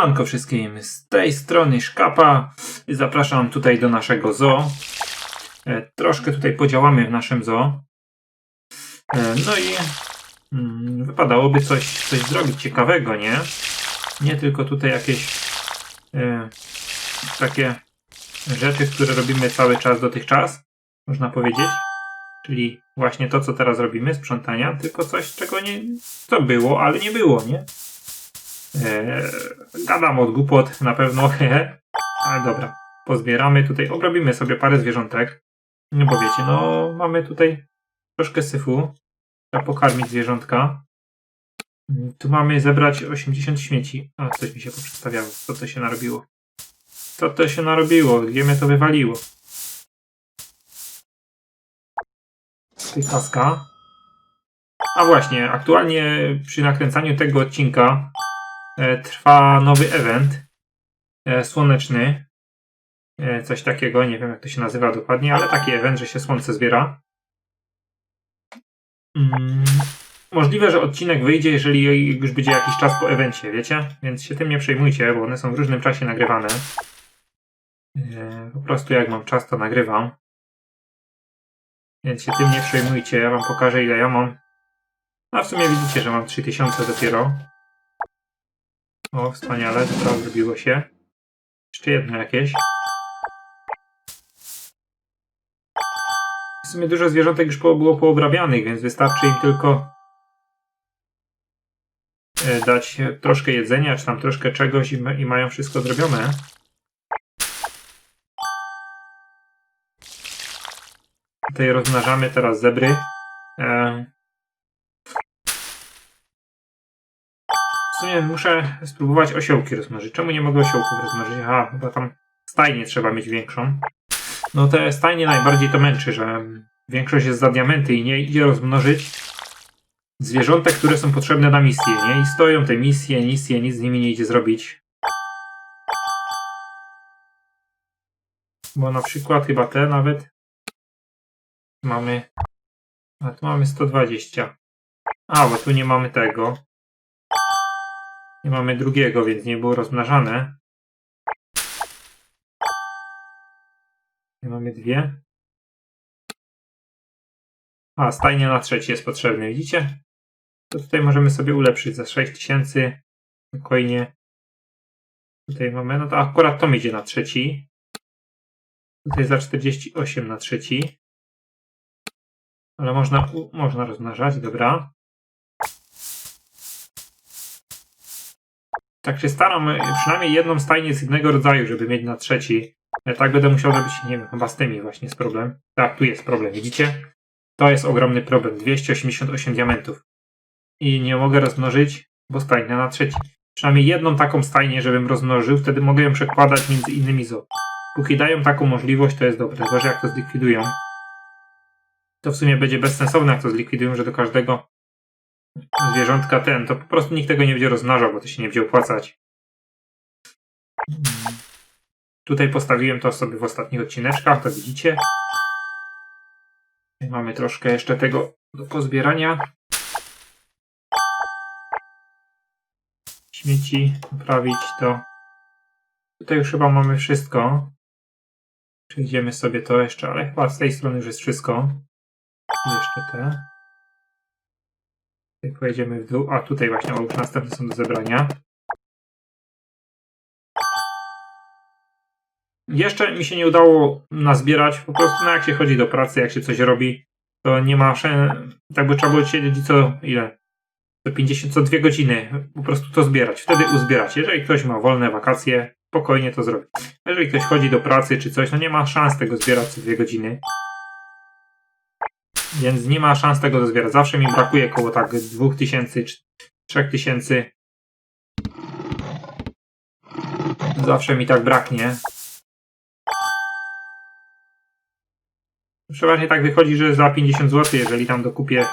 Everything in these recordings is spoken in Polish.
Siemanko wszystkim, z tej strony Szkapa. Zapraszam tutaj do naszego zoo. E, troszkę tutaj podziałamy w naszym zoo. E, no i mm, wypadałoby coś, coś zrobić ciekawego, nie? Nie tylko tutaj jakieś e, takie rzeczy, które robimy cały czas dotychczas, można powiedzieć. Czyli właśnie to, co teraz robimy, sprzątania, tylko coś, czego nie, co było, ale nie było, nie? Eee, gadam od głupot na pewno. Ale dobra, pozbieramy tutaj, obrobimy sobie parę zwierzątek. No bo wiecie, no mamy tutaj troszkę syfu. Trzeba pokarmić zwierzątka. Mm, Tu mamy zebrać 80 śmieci. A, coś mi się poprzestawiało. Co to się narobiło? Co to się narobiło? Gdzie mnie to wywaliło? Tutaj kaska. A właśnie, aktualnie przy nakręcaniu tego odcinka trwa nowy event e, słoneczny. E, coś takiego, nie wiem jak to się nazywa dokładnie, ale taki event, że się słońce zbiera. Mm, możliwe, że odcinek wyjdzie, jeżeli już będzie jakiś czas po evencie, wiecie? Więc się tym nie przejmujcie, bo one są w różnym czasie nagrywane. E, po prostu jak mam czas, to nagrywam. Więc się tym nie przejmujcie, ja wam pokażę ile ja mam. A w sumie widzicie, że mam 3000 dopiero. O, wspaniale, to zrobiło się. Jeszcze jedno jakieś. W sumie dużo zwierzątek już było poobrabianych, więc wystarczy im tylko e, dać troszkę jedzenia, czy tam troszkę czegoś i, i mają wszystko zrobione. Tutaj rozmnażamy teraz zebry. E, muszę spróbować osiołki rozmnożyć. Czemu nie mogę osiołków rozmnożyć? Aha, chyba tam stajnię trzeba mieć większą. No te stajnie najbardziej to męczy, że większość jest za diamenty i nie idzie rozmnożyć zwierzątek, które są potrzebne na misję, nie? I stoją te misje, misje, nic z nimi nie idzie zrobić. Bo na przykład chyba te nawet mamy... A tu mamy 120. A, bo tu nie mamy tego. Nie mamy drugiego, więc nie było rozmnażane. Nie mamy dwie. A, stajnia na trzeci jest potrzebny, widzicie? To tutaj możemy sobie ulepszyć za 6000. Spokojnie. Tutaj mamy, no to akurat to idzie na trzeci. Tutaj za 48 na trzeci. Ale można, u- można rozmnażać, dobra. Tak się staram, e, przynajmniej jedną stajnię z innego rodzaju, żeby mieć na trzeci. E, Tak będę musiał robić, nie wiem, chyba z tymi właśnie jest problem. Tak, tu jest problem, widzicie? To jest ogromny problem. 288 diamentów. I nie mogę rozmnożyć, bo stajnia na trzeci. Przynajmniej jedną taką stajnię, żebym rozmnożył, wtedy mogę ją przekładać między innymi zo. Póki dają taką możliwość, to jest dobre. Gorzej jak to zlikwidują. To w sumie będzie bezsensowne, jak to zlikwidują, że do każdego zwierzątka ten, to po prostu nikt tego nie będzie rozmnażał, bo to się nie będzie opłacać. Tutaj postawiłem to sobie w ostatnich odcineczkach, to widzicie. Mamy troszkę jeszcze tego do pozbierania. Śmieci, naprawić to. Tutaj już chyba mamy wszystko. Przejdziemy sobie to jeszcze, ale chyba z tej strony już jest wszystko. Jeszcze te. Pojedziemy w dół. A tutaj właśnie, o, już następne są do zebrania. Jeszcze mi się nie udało nazbierać. Po prostu, no jak się chodzi do pracy, jak się coś robi, to nie ma szans. Tak by trzeba było siedzieć co ile? Co 50, co dwie godziny. Po prostu to zbierać. Wtedy uzbierać. Jeżeli ktoś ma wolne wakacje, spokojnie to zrobi. Jeżeli ktoś chodzi do pracy czy coś, no nie ma szans tego zbierać co dwie godziny. Więc nie ma szans tego dozbierać. Zawsze mi brakuje koło tak 2000 czy 3000. Zawsze mi tak braknie. Przeważnie tak wychodzi, że za 50 zł, jeżeli tam dokupię,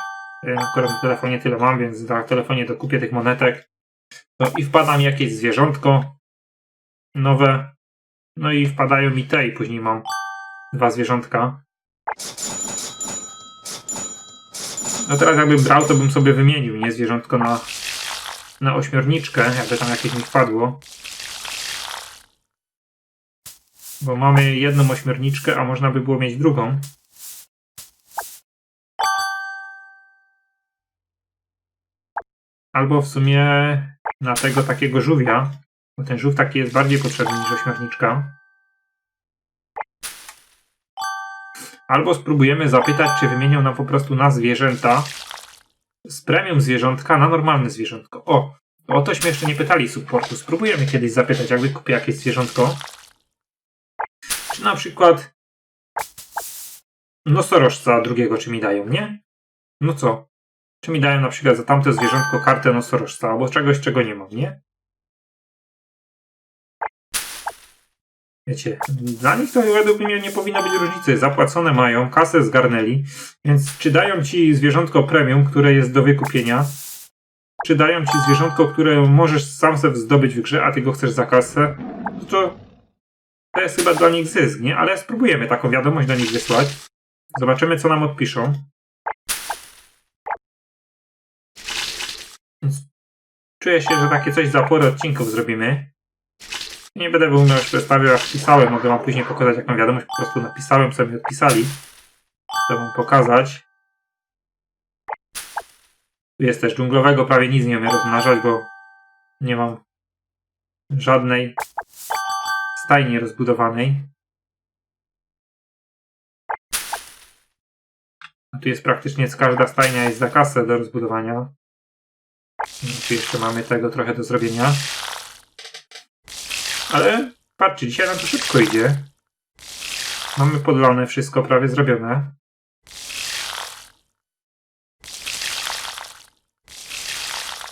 e, akurat na telefonie tyle mam, więc na telefonie dokupię tych monetek, no i wpada mi jakieś zwierzątko nowe, no i wpadają mi te i później mam dwa zwierzątka. No teraz jakbym brał, to bym sobie wymienił, nie? Zwierzątko na, na ośmiorniczkę, jakby tam jakieś mi wpadło. Bo mamy jedną ośmiorniczkę, a można by było mieć drugą. Albo w sumie na tego takiego żółwia, bo ten żółw taki jest bardziej potrzebny niż ośmiorniczka. Albo spróbujemy zapytać, czy wymienią nam po prostu na zwierzęta z premium zwierzątka na normalne zwierzątko. O, o tośmy jeszcze nie pytali supportu. Spróbujemy kiedyś zapytać, jak wykupię jakieś zwierzątko. Czy na przykład nosorożca drugiego, czy mi dają, nie? No co? Czy mi dają na przykład za tamte zwierzątko kartę nosorożca, albo czegoś, czego nie mam, nie? Wiecie, dla nich to według mnie nie powinno być różnicy. Zapłacone mają, kasę zgarnęli, więc czy dają ci zwierzątko premium, które jest do wykupienia, czy dają ci zwierzątko, które możesz sam sobie zdobyć w grze, a ty go chcesz za kasę, no to to jest chyba dla nich zysk, nie? Ale spróbujemy taką wiadomość do nich wysłać. Zobaczymy, co nam odpiszą. Czuję się, że takie coś za porę odcinków zrobimy. Nie będę był już przedstawiał, jak pisałem. Mogę wam później pokazać, jaką wiadomość po prostu napisałem, sobie odpisali. Chcę wam pokazać. Tu jest też dżunglowego, prawie nic nie umiem rozmnażać, bo nie mam żadnej stajni rozbudowanej. A tu jest praktycznie każda stajnia jest za kasę do rozbudowania. Tu jeszcze mamy tego trochę do zrobienia. Ale patrzcie, dzisiaj nam to szybko idzie. Mamy podlane wszystko prawie zrobione.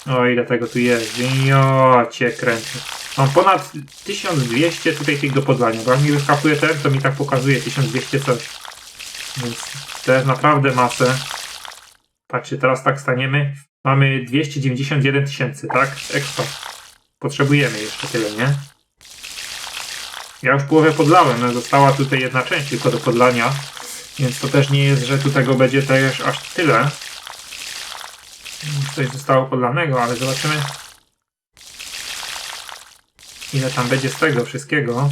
O, ile tego tu jest. Jo, cię kręcę. Mam ponad 1200 tutaj do podlania, bo jak mi wyskakuje ten, to mi tak pokazuje 1200 coś. Więc to jest naprawdę masę. Patrzcie, teraz tak staniemy. Mamy 291 tysięcy, tak? Ekstra. Potrzebujemy jeszcze tyle, nie? Ja już połowę podlałem, no została tutaj jedna część tylko do podlania. Więc to też nie jest, że tu tego będzie też aż tyle. Coś zostało podlanego, ale zobaczymy ile tam będzie z tego wszystkiego.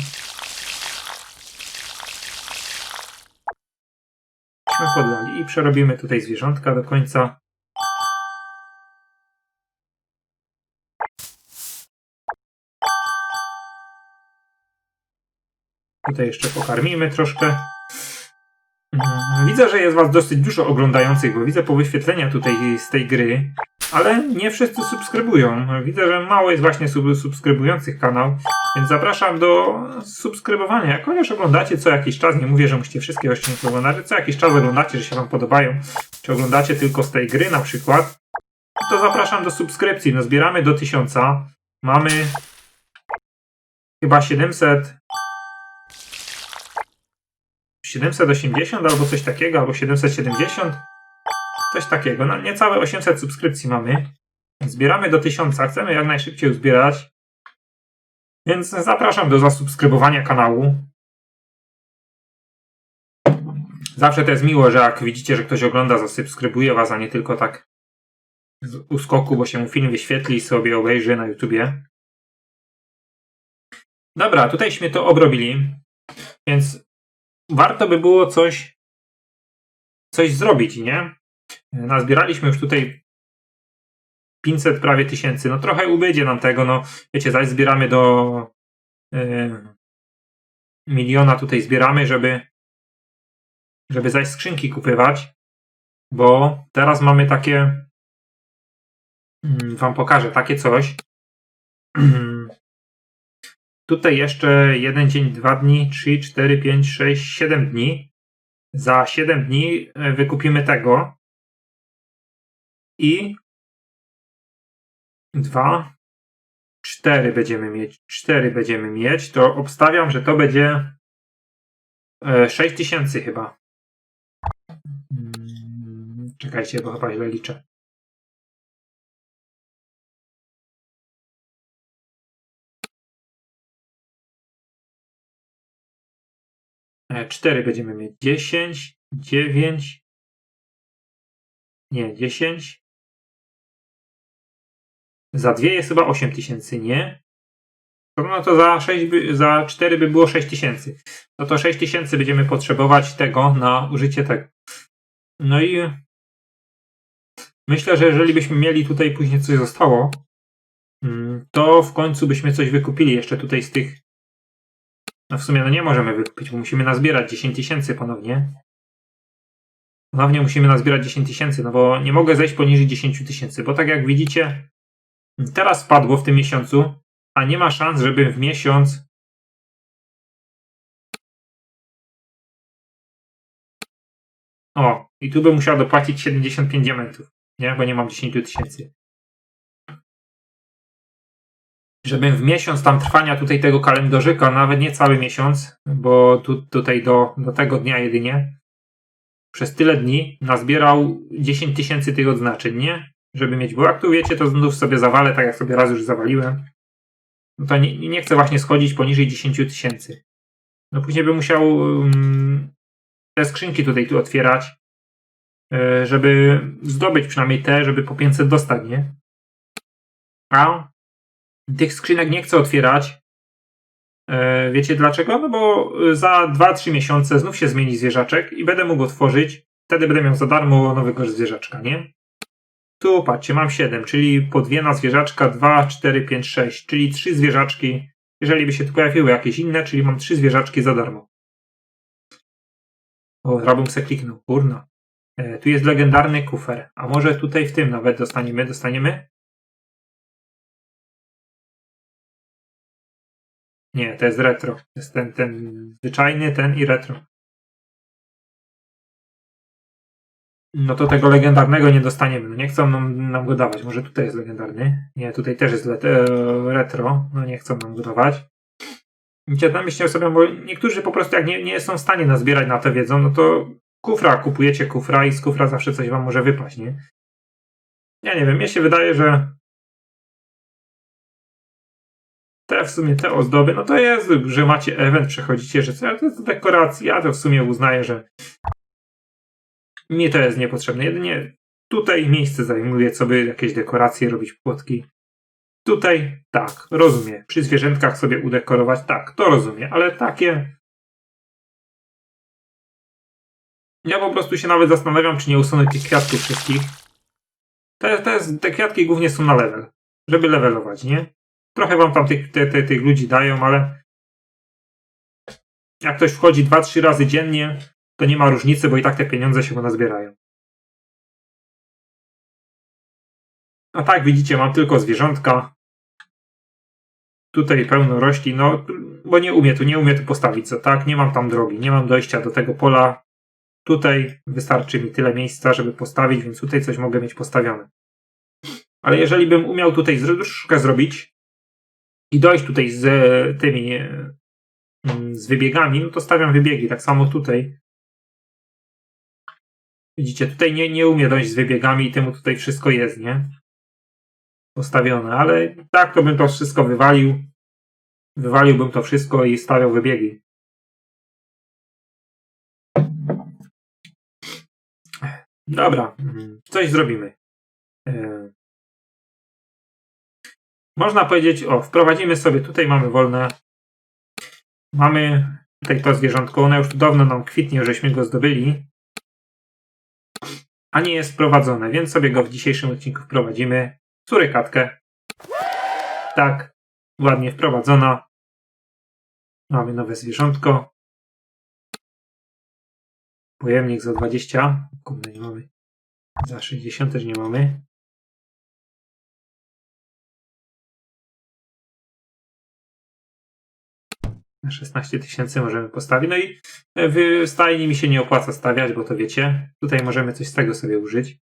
Myśmy podlali i przerobimy tutaj zwierzątka do końca. Tutaj jeszcze pokarmimy troszkę. Mm, Widzę, że jest Was dosyć dużo oglądających, bo widzę po wyświetlenia tutaj z tej gry, ale nie wszyscy subskrybują. Widzę, że mało jest właśnie sub subskrybujących kanał, więc zapraszam do subskrybowania. Jak chociaż oglądacie co jakiś czas, nie mówię, że musicie wszystkie odcinki oglądać, co jakiś czas oglądacie, że się Wam podobają, czy oglądacie tylko z tej gry na przykład, to zapraszam do subskrypcji. No zbieramy do 1000. Mamy chyba 700 780 albo coś takiego, albo 770. Coś takiego. No niecałe 800 subskrypcji mamy. Zbieramy do 1000. Chcemy jak najszybciej uzbierać. Więc zapraszam do zasubskrybowania kanału. Zawsze to jest miło, że jak widzicie, że ktoś ogląda, zasubskrybuje was, a nie tylko tak z uskoku, bo się mu film wyświetli i sobie obejrzy na YouTubie. Dobra, tutejśmy to obrobili. Więc warto by było coś, coś zrobić, nie? Nazbieraliśmy już tutaj 500 prawie tysięcy. No trochę ubydzie nam tego, no wiecie, zaś zbieramy do yy, miliona tutaj zbieramy, żeby żeby zaś skrzynki kupywać, bo teraz mamy takie yy, wam pokażę takie coś. Tutaj jeszcze jeden dzień, dwa dni, trzy, cztery, pięć, sześć, siedem dni. Za siedem dni e, wykupimy tego. I dwa, cztery będziemy mieć. Cztery będziemy mieć. To obstawiam, że to będzie e, sześć tysięcy chyba. Mm, Czekajcie, bo chyba źle liczę. 4 będziemy mieć 10, 9, nie, 10. Za dwie jest chyba 8 tysięcy, nie? No to za, 6 by, za 4 by było 6 tysięcy. No to 6 tysięcy będziemy potrzebować tego na użycie tego. No i myślę, że jeżeli byśmy mieli tutaj później coś zostało, mm, to w końcu byśmy coś wykupili jeszcze tutaj z tych. No w sumie no nie możemy wykupić, bo musimy nazbierać 10 tysięcy ponownie. Ponownie musimy nazbierać 10 tysięcy, no bo nie mogę zejść poniżej 10 tysięcy, bo tak jak widzicie, teraz spadło w tym miesiącu, a nie ma szans, żeby w miesiąc O, i tu bym musiał dopłacić 75 diamentów, nie? Bo nie mam 10 tysięcy. Żebym w miesiąc tam trwania tutaj tego kalendarzyka, nawet nie cały miesiąc, bo tu, tutaj do, do tego dnia jedynie, przez tyle dni nazbierał 10 tysięcy tych odznaczeń, nie? Żeby mieć, bo jak tu wiecie, to znów sobie zawalę, tak jak sobie raz już zawaliłem. No to nie, nie chcę właśnie schodzić poniżej 10 tysięcy. No później bym musiał um, te skrzynki tutaj tu otwierać, e, żeby zdobyć przynajmniej te, żeby po 500 dostać, nie? A tych skrzynek nie chcę otwierać. E, Wiecie dlaczego? No bo za 2-3 miesiące znów się zmieni zwierzaczek i będę mógł otworzyć. Wtedy będę miał za darmo nowego zwierzaczka, nie? Tu patrzcie, mam 7, czyli po dwie na zwierzaczka, 2, 4, 5, 6, czyli 3 zwierzaczki. Jeżeli by się tu pojawiły jakieś inne, czyli mam 3 zwierzaczki za darmo. O, rabum se kliknął, kurna. E, tu jest legendarny kufer. A może tutaj w tym nawet dostaniemy? Dostaniemy? Nie, to jest retro. To jest ten, ten zwyczajny, ten i retro. No to tego legendarnego nie dostaniemy. No nie chcą nam, nam go dawać. Może tutaj jest legendarny. Nie, tutaj też jest let, e, retro. No nie chcą nam go dawać. Tam myślę sobie, bo niektórzy po prostu jak nie, nie są w stanie nazbierać na to wiedzą, no to kufra, kupujecie kufra i z kufra zawsze coś wam może wypaść, nie? Ja nie wiem, mnie się wydaje, że te w sumie te ozdoby, no to jest, że macie event, przechodzicie, że co, to jest dekoracja, ja to w sumie uznaję, że mi to jest niepotrzebne. Jedynie tutaj miejsce zajmuje, co by jakieś dekoracje robić, płotki. Tutaj tak, rozumiem. Przy zwierzętkach sobie udekorować, tak, to rozumiem, ale takie. Ja po prostu się nawet zastanawiam, czy nie usunę tych kwiatków wszystkich. Te, te, te kwiatki głównie są na level, żeby levelować, nie? Trochę wam tam tych, te, te, tych ludzi dają, ale jak ktoś wchodzi 2-3 razy dziennie, to nie ma różnicy, bo i tak te pieniądze się nazbierają. A tak, widzicie, mam tylko zwierzątka. Tutaj pełno roślin, no, bo nie umie tu, nie umie tu postawić, co tak? Nie mam tam drogi, nie mam dojścia do tego pola. Tutaj wystarczy mi tyle miejsca, żeby postawić, więc tutaj coś mogę mieć postawione. Ale jeżeli bym umiał tutaj troszkę zrobić i dojść tutaj z e, tymi e, mm, z wybiegami, no to stawiam wybiegi. Tak samo tutaj. Widzicie, tutaj nie, nie umie dojść z wybiegami i temu tutaj wszystko jest, nie? Postawione, ale tak to bym to wszystko wywalił. Wywaliłbym to wszystko i stawiał wybiegi. Dobra, coś zrobimy. Można powiedzieć, o, wprowadzimy sobie, tutaj mamy wolne. Mamy tutaj to zwierzątko, ono już dawno nam kwitnie, żeśmy go zdobyli. A nie jest wprowadzone, więc sobie go w dzisiejszym odcinku wprowadzimy. Surykatkę. Tak, ładnie wprowadzona. Mamy nowe zwierzątko. Pojemnik za 20. Kurde, nie mamy. Za 60 też nie mamy. 16 tysięcy możemy postawić. No i w stajni mi się nie opłaca stawiać, bo to wiecie. Tutaj możemy coś z tego sobie użyć.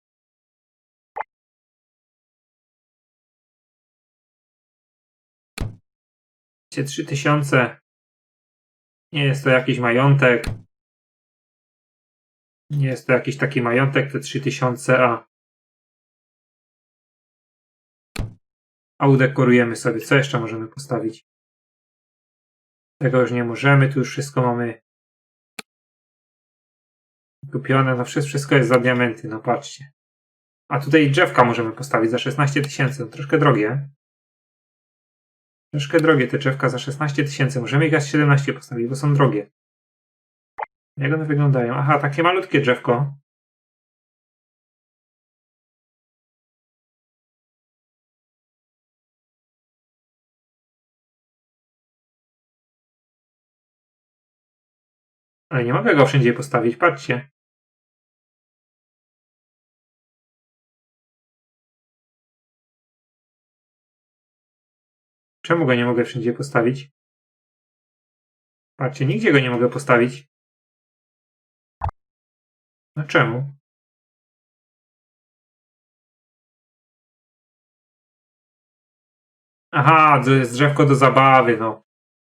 3000 nie jest to jakiś majątek. Nie jest to jakiś taki majątek, te 3000, a a udekorujemy sobie. Co jeszcze możemy postawić? Tego już nie możemy, tu już wszystko mamy kupione, no wszystko, jest za diamenty, no patrzcie. A tutaj drzewka możemy postawić za 16 tysięcy, no troszkę drogie. Troszkę drogie te drzewka za 16 tysięcy. Możemy ich za 17 postawić, bo są drogie. Jak one wyglądają? Aha, takie malutkie drzewko. Ale nie mogę go wszędzie postawić, patrzcie. Czemu go nie mogę wszędzie postawić? Patrzcie, nigdzie go nie mogę postawić. No czemu? Aha, to jest drzewko do zabawy, no.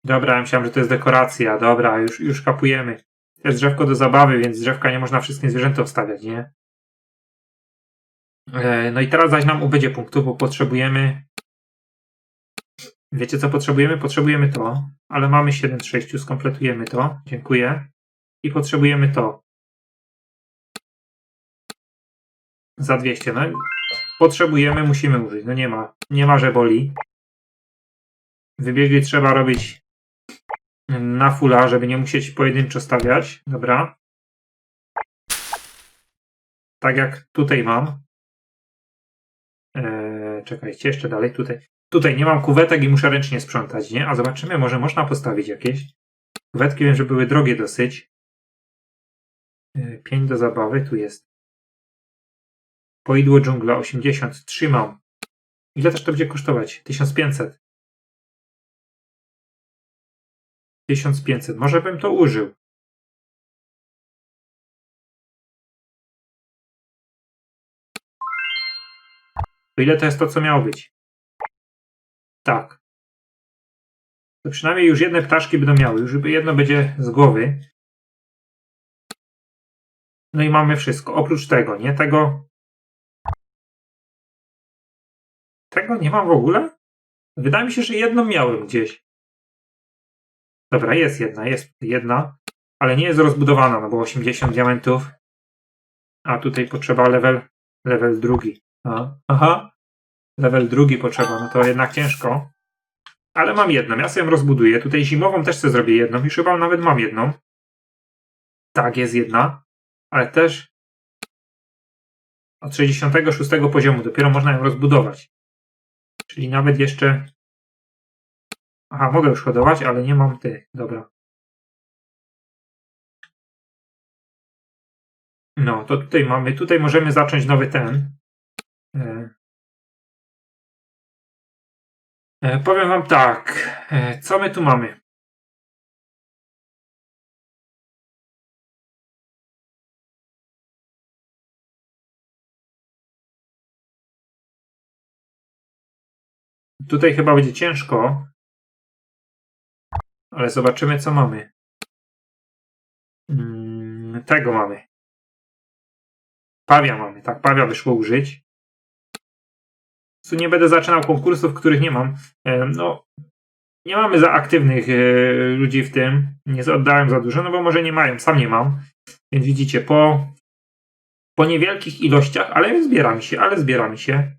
Dobra, ja myślałem, że to jest dekoracja. Dobra, już, już kapujemy. To jest drzewko do zabawy, więc drzewka nie można wszystkim zwierzętom wstawiać, nie? E, no i teraz zaś nam ubędzie punktów, bo potrzebujemy... Wiecie co potrzebujemy? Potrzebujemy to, ale mamy 7 z 6, skompletujemy to. Dziękuję. I potrzebujemy to. Za 200, no. Potrzebujemy, musimy użyć. No nie ma, nie ma, że boli. Wybiegi trzeba robić na fulla, żeby nie musieć pojedynczo stawiać. Dobra. Tak jak tutaj mam. Eee, czekajcie, jeszcze dalej. Tutaj. Tutaj nie mam kuwetek i muszę ręcznie sprzątać, nie? A zobaczymy, może można postawić jakieś. Kuwetki wiem, że były drogie dosyć. Eee, pięć do zabawy, tu jest. Poidło dżungla 80. Trzymam. Ile też to będzie kosztować? 1500. 1500. Może bym to użył. To ile to jest to, co miało być? Tak. To przynajmniej już jedne ptaszki będą miały. Już jedno będzie z głowy. No i mamy wszystko. Oprócz tego, nie? Tego. Tego nie mam w ogóle? Wydaje mi się, że jedno miałem gdzieś. Dobra, jest jedna, jest jedna, ale nie jest rozbudowana, no bo 80 diamentów. A tutaj potrzeba level, level drugi. A, aha, level drugi potrzeba, no to jednak ciężko. Ale mam jedną, ja sobie ją rozbuduję. Tutaj zimową też sobie zrobię jedną, już chyba nawet mam jedną. Tak, jest jedna, ale też od 66 poziomu dopiero można ją rozbudować. Czyli nawet jeszcze Aha, mogę już hodować, ale nie mam tych. Dobra. No, to tutaj mamy, tutaj możemy zacząć nowy ten. E, e, powiem wam tak, e, co my tu mamy? Tutaj chyba będzie ciężko, ale zobaczymy, co mamy. Mm, tego mamy. Pawia mamy, tak, pawia wyszło użyć. Tu nie będę zaczynał konkursów, których nie mam. E, no, nie mamy za aktywnych e, ludzi w tym. Nie oddałem za dużo, no bo może nie mają, sam nie mam. Więc widzicie, po, po niewielkich ilościach, ale zbiera mi się, ale zbiera mi się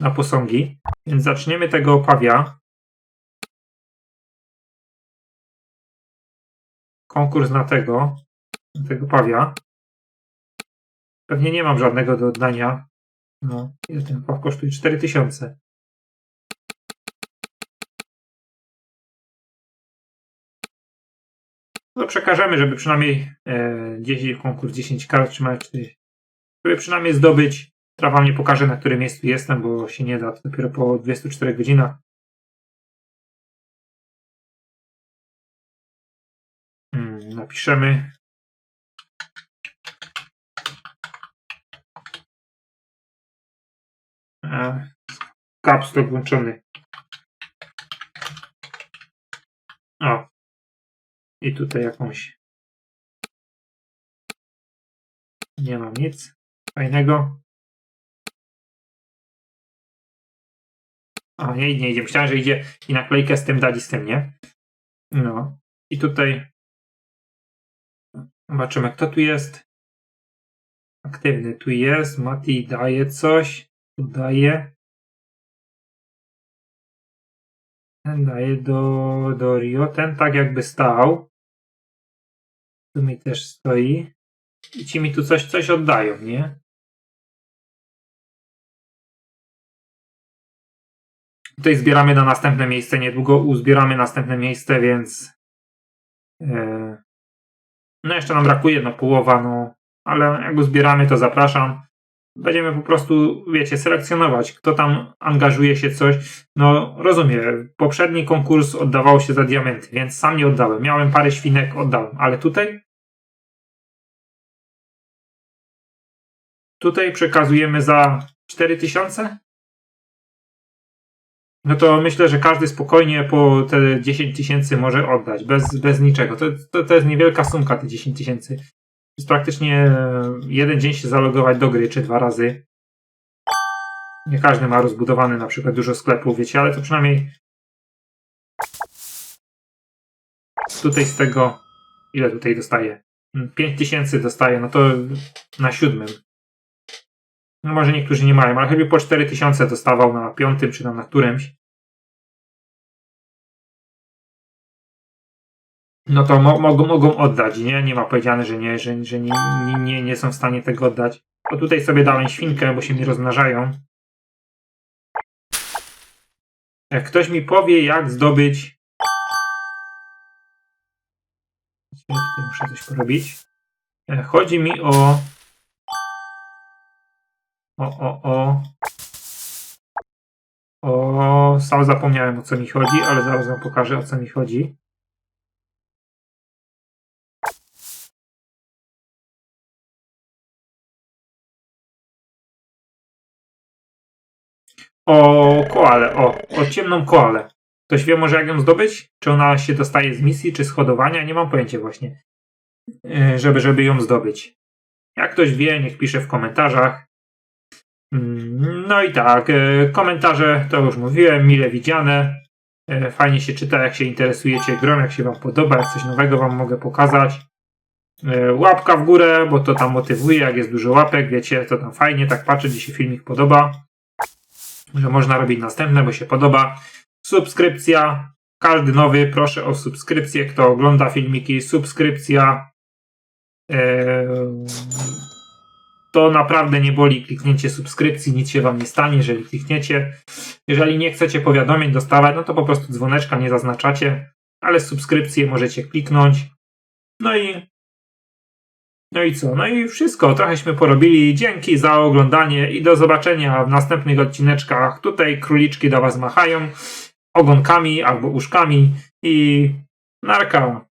na posągi. Więc zaczniemy tego pawia. Konkurs na tego, tego pawia. Pewnie nie mam żadnego do oddania. No, ten paw kosztuje? 4000. No przekażemy, żeby przynajmniej e, 10, konkurs 10 kart trzymać, żeby przynajmniej zdobyć. Trawa mnie pokaże, na którym miejscu jestem, bo się nie da. To dopiero po 24 godzinach. Napiszemy caps lock włączony. O. I tutaj jakąś nie mam nic fajnego. O, nie, nie idzie. Myślałem, że idzie i naklejkę z tym dali z tym, nie? No. I tutaj Zobaczymy, kto tu jest. Aktywny tu jest. Mati daje coś. Tu daje. Ten daje do, do Rio. Ten tak jakby stał. Tu mi też stoi. I ci mi tu coś, coś oddają, nie? Tutaj zbieramy na następne miejsce. Niedługo uzbieramy następne miejsce, więc. e, no jeszcze nam brakuje, no połowa, no. Ale jak uzbieramy, to zapraszam. Będziemy po prostu, wiecie, selekcjonować, kto tam angażuje się coś. No rozumiem, poprzedni konkurs oddawał się za diamenty, więc sam nie oddałem. Miałem parę świnek, oddałem, ale tutaj Tutaj przekazujemy za 4000? No to myślę, że każdy spokojnie po te 10 tysięcy może oddać, bez, bez niczego. To, to, to jest niewielka sumka, te 10 tysięcy. Jest praktycznie jeden dzień się zalogować do gry, czy dwa razy. Nie każdy ma rozbudowany na przykład dużo sklepów, wiecie, ale to przynajmniej tutaj z tego ile tutaj dostaję? 5 tysięcy dostaję, no to na siódmym. No może niektórzy nie mają, ale chyba po 4000 dostawał na piątym czy tam na którymś. No to mo mogą, mogą oddać, nie? Nie ma powiedziane, że nie, że, że nie, nie, nie, nie są w stanie tego oddać. To tutaj sobie dałem świnkę, bo się mi rozmnażają. Jak ktoś mi powie, jak zdobyć... Tutaj muszę coś porobić. E, Chodzi mi o... O, o, o. O, sam zapomniałem o co mi chodzi, ale zaraz wam pokażę o co mi chodzi. O koale, o, o ciemną koalę. Ktoś wie może jak ją zdobyć? Czy ona się dostaje z misji, czy z hodowania? Nie mam pojęcia właśnie. Yy, Żeby, żeby ją zdobyć. Jak ktoś wie, niech pisze w komentarzach. Mm, No i tak, e, komentarze to już mówiłem, mile widziane. E, Fajnie się czyta, jak się interesujecie grą, jak się Wam podoba, jak coś nowego Wam mogę pokazać. E, Łapka w górę, bo to tam motywuje, jak jest dużo łapek, wiecie, to tam fajnie, tak patrzę, gdzie się filmik podoba. Że można robić następne, bo się podoba. Subskrypcja, każdy nowy, proszę o subskrypcję, kto ogląda filmiki, subskrypcja. E, to naprawdę nie boli kliknięcie subskrypcji, nic się wam nie stanie, jeżeli klikniecie. Jeżeli nie chcecie powiadomień dostawać, no to po prostu dzwoneczka nie zaznaczacie, ale subskrypcję możecie kliknąć. No i no i co? No i wszystko. Trochęśmy porobili. Dzięki za oglądanie i do zobaczenia w następnych odcineczkach. Tutaj króliczki do was machają ogonkami albo uszkami i narka.